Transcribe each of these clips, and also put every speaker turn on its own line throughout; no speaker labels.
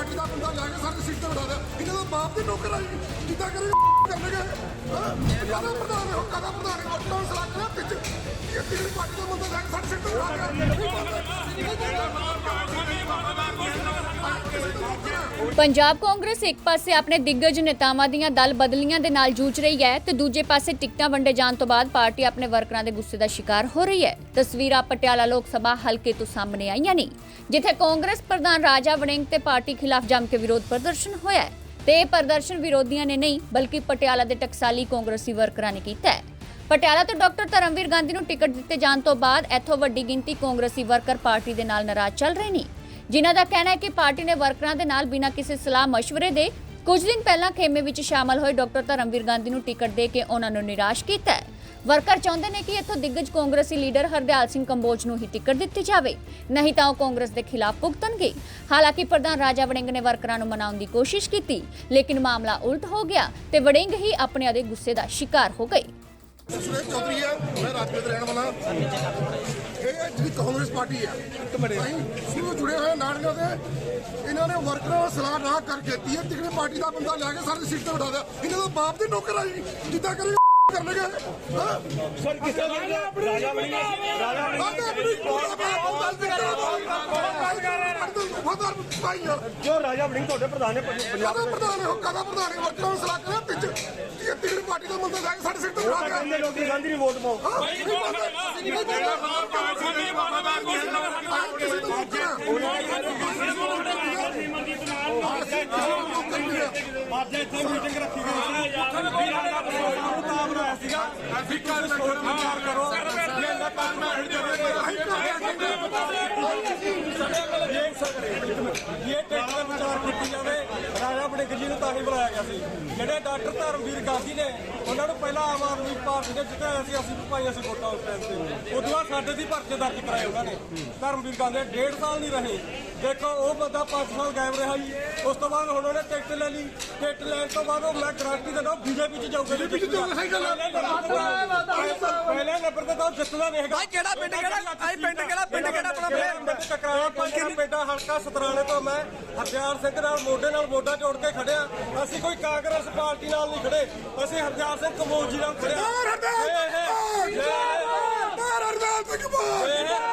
Party ਦਾ ਬੰਦਾ ਲੈ ਕੇ ਸਾਡੀ ਸੀਟ ਤੇ ਬਿਠਾ ਦਿਆ ਇਹਨਾਂ ਦਾ ਬਾਪ ਦੇ ਨੌਕਰ ਆ ਜਿੱਦਾਂ ਕਰੇ? ਕਰਨਗੇ? ਕਾਹਦਾ ਪ੍ਰਧਾਨ ਹੈ? ਕਾਹਦਾ ਪ੍ਰਧਾਨ ਹੈ? ਵੋਟਾਂ ਸਲਾਹ ਕਰਾ ਵਿੱਚ ਇਹ ਕਿਹੜੀ ਪਾਰਟੀ ਦਾ ਬੰਦਾ ਲੈ ਕੇ ਸਾਡੀ ਸੀਟ ਤੇ ਬਿਠਾ ਦਿਆ
ਪੰਜਾਬ ਕਾਂਗਰਸ ਇੱਕ ਪਾਸੇ ਆਪਣੇ ਦਿੱਗਜ ਨੇਤਾਵਾਂ ਦੀਆਂ ਦਲ ਬਦਲੀਆਂ ਦੇ ਨਾਲ ਜੂਝ ਰਹੀ ਹੈ ਤੇ ਦੂਜੇ ਪਾਸੇ ਟਿਕਟਾਂ ਵੰਡੇ ਜਾਣ ਤੋਂ ਬਾਅਦ ਪਾਰਟੀ ਆਪਣੇ ਵਰਕਰਾਂ ਦੇ ਗੁੱਸੇ ਦਾ ਸ਼ਿਕਾਰ ਹੋ ਰਹੀ ਹੈ। ਤਸਵੀਰਾਂ ਪਟਿਆਲਾ ਲੋਕ ਸਭਾ ਹਲਕੇ ਤੋਂ ਸਾਹਮਣੇ ਆਈਆਂ ਨੇ, ਜਿੱਥੇ ਕਾਂਗਰਸ ਪ੍ਰਧਾਨ ਰਾਜਾ ਵੜਿੰਗ ਤੇ ਪਾਰਟੀ ਖਿਲਾਫ ਜੰਮ ਕੇ ਵਿਰੋਧ ਪ੍ਰਦਰਸ਼ਨ ਹੋਇਆ ਹੈ। ਤੇ ਇਹ ਪ੍ਰਦਰਸ਼ਨ ਵਿਰੋਧੀਆਂ ਨੇ ਨਹੀਂ, ਬਲਕਿ ਪਟਿਆਲਾ ਦੇ ਟਕਸਾਲੀ ਕਾਂਗਰਸੀ ਵਰਕਰਾਂ ਨੇ ਕੀਤਾ ਹੈ। ਪਟਿਆਲਾ ਤੋਂ ਡਾਕਟਰ ਧਰਮਵੀਰ ਗਾਂਧੀ ਨੂੰ ਟਿਕਟ ਦਿੱਤੇ ਜਾਣ ਤੋਂ ਬਾਅਦ ਇੱਥੋਂ ਵੱਡੀ ਗਿਣਤੀ ਕਾਂਗਰਸੀ ਵਰਕਰ ਪਾਰਟੀ ਦੇ ਨਾਲ ਨਾਰਾਜ਼ ਚੱਲ ਰਹੇ ਨੇ। ਜਿਨ੍ਹਾਂ ਦਾ ਕਹਿਣਾ ਹੈ ਕਿ ਪਾਰਟੀ ਨੇ ਵਰਕਰਾਂ ਦੇ ਨਾਲ ਬਿਨਾਂ ਕਿਸੇ ਸਲਾਹ مشਵਰੇ ਦੇ ਕੁਝ ਦਿਨ ਪਹਿਲਾਂ ਖੇਮੇ ਵਿੱਚ ਸ਼ਾਮਲ ਹੋਏ ਡਾਕਟਰ ਧਰਮਵੀਰ ਗਾਂਧੀ ਨੂੰ ਟਿਕਟ ਦੇ ਕੇ ਉਹਨਾਂ ਨੂੰ ਨਿਰਾਸ਼ ਕੀਤਾ ਹੈ। ਵਰਕਰ ਚਾਹੁੰਦੇ ਨੇ ਕਿ ਇੱਥੋਂ ਦਿੱਗਜ ਕਾਂਗਰਸੀ ਲੀਡਰ ਹਰਦਿਆਲ ਸਿੰਘ ਕੰਬੋਜ ਨੂੰ ਹੀ ਟਿਕਟ ਦਿੱਤੀ ਜਾਵੇ ਨਹੀਂ ਤਾਂ ਉਹ ਕਾਂਗਰਸ ਦੇ ਖਿਲਾਫ ਭੁਗਤਣਗੇ। ਹਾਲਾਂਕਿ ਪ੍ਰਧਾਨ ਰਾਜਾ ਵੜਿੰਗ ਨੇ ਵਰਕਰਾਂ ਨੂੰ ਮਨਾਉਣ ਦੀ ਕੋਸ਼ਿਸ਼ ਕੀਤੀ ਲੇਕਿਨ ਮਾਮਲਾ ਉਲਟ ਹੋ ਗਿਆ ਤੇ ਵੜਿੰਗ ਹੀ ਆਪਣੇ ਦੇ ਗੁੱਸੇ ਦਾ ਸ਼ਿਕਾਰ ਹੋ ਗਏ।
ਸੁਰੇਸ਼ ਚੌਧਰੀ ਹੈ ਮੈਂ ਰਾਜਪੂਤ ਰਹਿਣ ਵਾਲਾ। ਇਹ ਜਿਹੜੀ ਕਾਂਗਰਸ ਪਾਰਟੀ ਹੈ ਅਸੀਂ ਸ਼ੁਰੂ ਹੋਏ ਨਾੜੀਆਂ ਦੇ ਇਹਨਾਂ ਨੇ ਵਰਕਰਾਂ ਨਾਲ ਸਲਾਹ ਨਾ ਕਰਕੇ ਤੀਰ ਤਿਕੜੀ ਪਾਰਟੀ ਦਾ ਬੰਦਾ ਲੈ ਕੇ ਸਾਡੀ ਸੀਟ ਤੇ ਬਿਠਾ ਦਿਆ। ਇਹਨਾਂ ਦਾ ਬਾਪ ਦੇ ਨੌਕਰ ਆ ਜੀ। ਜਿੱਦਾਂ ਕਰੇ ਕਰਨਗੇ ਹਾਂ?
ਸਰ ਕਿਸੇ ਦਾ ਰਾਜਾ ਬਣੀ ਰਾਜਾ ਬਣੀ
ਭਾਈ
ਜੋ ਰਾਜਾ ਬਣੀ ਤੁਹਾਡੇ ਪ੍ਰਧਾਨ ਨੇ ਪੰਜ- ਪੰਜਾਬ
ਕਾਹਦਾ ਪ੍ਰਧਾਨ ਹੈ ਉਹ ਕਾਹਦਾ ਪ੍ਰਧਾਨ ਹੈ ਵਰਕਰਾਂ ਨਾਲ ਸਲਾਹ ਕਰਿਆ ਵਿੱਚ। ਤੀਰ ਤਿਕੜੀ ਪਾਰਟੀ ਦਾ ਬੰਦਾ ਲੈ ਕੇ ਸਾਡੀ ਸੀਟ ਤੇ ਬਿਠਾ ਦਿਆ।
ਲੋਕੀ ਗਾਂਧੀ ਨੂੰ ਵੋਟ ਪਾਓ।
ਹਾਂ ਨਹੀਂ ਪਾਉਂਦੇ ਅਸੀਂ ਨਹੀਂ
ਅੱਜ ਇੱਥੇ ਮੀਟਿੰਗ ਰੱਖੀ ਗਈ ਸੀ। ਵੀਰਾਂ ਦਾ ਮੁਕਾਬਲਾ ਹੋਇਆ ਸੀਗਾ ਅਸੀਂ ਕੱਲ ਸਟੋਰ ਵਿਚਾਰ ਕਰੋ ਇਹ ਨਾ ਕੰਮ ਹੈ ਇਹ ਟੈਕਸ ਵੜਿੰਗ ਜੀ ਨੂੰ ਤਾਂ ਹੀ ਬੁਲਾਇਆ ਗਿਆ ਸੀ। ਜਿਹੜੇ ਡਾਕਟਰ ਧਰਮਵੀਰ ਗਾਂਧੀ ਨੇ ਉਹਨਾਂ ਨੂੰ ਪਹਿਲਾਂ ਆਮ ਆਦਮੀ ਪਾਰਟੀ ਨੇ ਜਿੱਤਿਆ ਸੀ ਅਸੀਂ ਪਾਈ ਅਸੀਂ ਵੋਟਾਂ ਉਸ ਟਾਈਮ ਤੇ। ਉਦੋਂ ਬਾਅਦ ਸਾਡੇ ਦੀ ਪਰਚੇ ਦਰਜ ਕਰਾਏ ਉਹਨਾਂ ਨੇ। ਧਰਮਵੀਰ ਗਾਂਧੀ ਡੇਢ ਸਾਲ ਨਹੀਂ ਰਹੇ। ਦੇਖੋ ਉਹ ਬੰਦਾ 5 ਸਾਲ ਗਾਇਬ ਰਿਹਾ ਜੀ ਉਸ ਤੋਂ ਬਾਅਦ ਹੁਣ ਉਹਨੇ ਟਿਕਟ ਲੈ ਲਈ। ਟਿਕਟ ਲੈਣ ਤੋਂ ਬਾਅਦ ਉਹ ਮੈਂ ਗਾਰੰਟੀ ਦਿੰਦਾ ਬੀਜੇਪੀ ਚ ਜਾਊਗਾ ਬੀਜੇਪੀ ਚ ਜਾਊਗਾ ਸਹੀ ਗੱਲ ਪਹਿਲੇ ਨੰਬਰ ਤੇ ਤਾਂ ਜਿੱਤਦਾ ਹੈਗਾ
ਭਾਈ ਕਿਹੜਾ ਪਿੰਡ ਕਿਹੜਾ ਆਈ ਪਿੰਡ ਕਿਹੜਾ ਪਿੰਡ ਕਿਹੜਾ ਆਪਣਾ ਫਿਰ
ਮੈਂ ਟਕਰਾਇਆ ਪੰਜ ਬੇਟਾ ਹਲਕਾ ਸਤਰਾਣੇ ਤੋਂ ਮੈਂ ਹਰਦਿਆਲ ਸਿੰਘ ਨਾਲ ਮੋਢੇ ਨਾਲ ਮੋਢਾ ਜੋੜ ਕੇ ਖੜਿਆ ਅਸੀਂ ਕੋਈ ਕਾਂਗਰਸ ਪਾਰਟੀ ਨਾਲ ਨਹੀਂ ਖੜੇ ਅਸੀਂ ਹਰਦਿਆਲ ਸਿੰਘ ਕੰਬੋਜ ਜੀ ਨਾਲ ਖੜੇ ਕੰਬੋਜ ਜੀ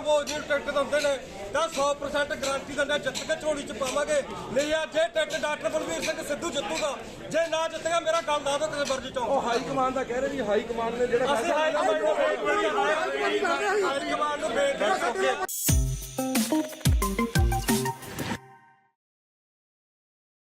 ਟਿਕਟ ਦਿੰਦੇ ਨੇ ਤਾਂ 100% ਗਾਰੰਟੀ ਦਿੰਦਾ ਜਿੱਤ ਕੇ ਝੋਲੀ ਚ ਪਾਵਾਂਗੇ। ਨਹੀਂ ਆ ਜੇ ਟਿਕਟ ਡਾਕਟਰ ਬਲਵੀਰ ਸਿੰਘ ਸਿੱਧੂ ਜਿੱਤੂਗਾ ਜੇ ਨਾ ਜਿੱਤੇਗਾ ਮੇਰਾ ਗੱਲ ਦੱਸ ਦਿਓ ਕਿਸੇ ਮਰਜ਼ੀ ਚੋਂ
ਉਹ ਹਾਈ ਕਮਾਂਡ ਦਾ ਕਹਿ ਰਹੇ ਵੀ ਹਾਈ ਕਮਾਂਡ ਨੇ ਜਿਹੜਾ
ਹਾਈ ਕਮਾਂਡ ਨੂੰ ਬੇਨਤੀ